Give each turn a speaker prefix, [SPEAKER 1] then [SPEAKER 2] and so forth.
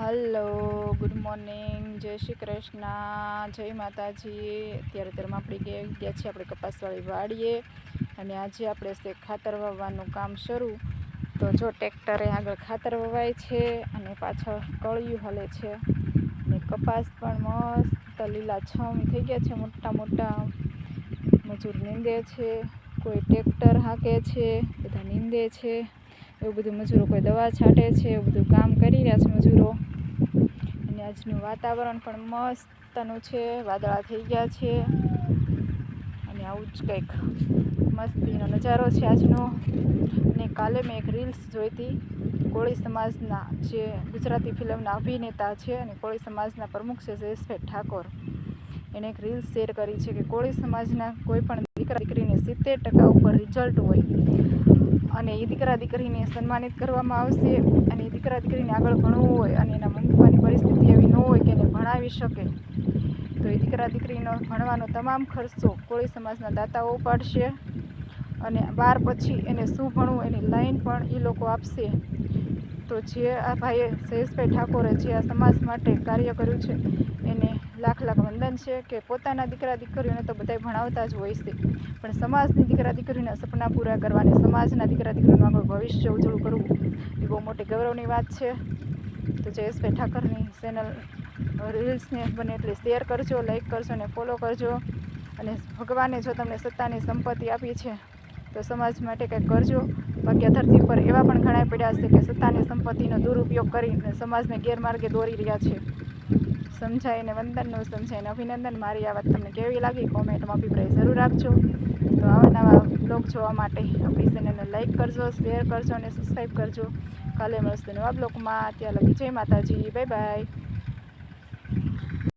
[SPEAKER 1] Hello good morning જય શ્રી કૃષ્ણ. જય માતાજી. અત્યારે ધર્મ આપણી ગયા ગયા છીએ આપણે કપાસવાળી વાડીએ. અને આજે આપણે છે ખાતર વાવવાનું કામ શરૂ. તો જો ટ્રેક્ટરે આગળ ખાતર વવાય છે અને પાછળ કળિયું હલે છે. અને કપાસ પણ મસ્ત લીલા છમ થઈ ગયા છે, મોટા મોટા. મજૂર નીંદે છે, કોઈ ટ્રેક્ટર હાંકે છે, બધા નીંદે છે. એવું બધું મજૂરો કોઈ દવા છાંટે છે, એવું બધું કામ કરી રહ્યા છે મજૂરો. આજનું વાતાવરણ પણ મસ્તનું છે, વાદળા થઈ ગયા છે. અને આવું જ કંઈક મસ્તીનો નજારો છે આજનો. અને કાલે મેં એક રીલ્સ જોઈ હતી. કોળી સમાજના જે ગુજરાતી ફિલ્મના અભિનેતા છે અને કોળી સમાજના પ્રમુખ છે જયેશભાઈ ઠાકોર. એણે એક રીલ્સ શેર કરી છે કે કોળી સમાજના કોઈ પણ દીકરા દીકરીને સિત્તેર ટકા ઉપર રિઝલ્ટ હોય અને એ દીકરા દીકરીને સન્માનિત કરવામાં આવશે અને દીકરા દીકરીને આગળ ભણવું હોય અને એના મમ્મી પપ્પાની પરિસ્થિતિ એવી ન હોય કે એને ભણાવી શકે. તો એ દીકરા દીકરીનો ભણવાનો તમામ ખર્ચો કોળી સમાજના દાતાઓ ઉપાડશે અને બાર પછી એને શું ભણવું એની લાઈન પણ એ લોકો આપશે. તો જે આ ભાઈએ જયેશભાઈ ઠાકોરે જે આ સમાજ માટે કાર્ય કર્યું છે, એને લાખ લાખ વંદન છે કે પોતાના દીકરા દીકરીઓને તો બધાય ભણાવતા જ હોય છે. પણ સમાજની દીકરા દીકરીના સપના પૂરા કરવા અને સમાજના દીકરા દીકરીનું આગળ ભવિષ્ય ઉજળું કરવું એ બહુ મોટી ગૌરવની વાત છે. તો જયેશભાઈ ઠાકરની ચેનલ રીલ્સને બને એટલી શેર કરજો લાઈક કરજો અને ફોલો કરજો. અને ભગવાને જો તમને સત્તાની સંપત્તિ આપી છે, તો સમાજ માટે કંઈક કરજો. બાકી ધરતી પર એવા પણ ઘણા પડ્યા છે કે સત્તાની સંપત્તિનો દુરુપયોગ કરીને સમાજને ગેરમાર્ગે દોરી રહ્યા છે. સમજાઈને વંદનનું, સમજાઈને અભિનંદન. મારી આ વાત તમને કેવી લાગી? કોમેન્ટમાં અભિપ્રાય જરૂર આપજો. તો આવા નવા બ્લોગ જોવા માટે આપણી ચેનલને લાઇક કરજો શેર કરજો અને સબસ્ક્રાઈબ કરજો. કાલે મળશે નવા બ્લોગમાં ત્યાં લગી જય માતાજી. Bye bye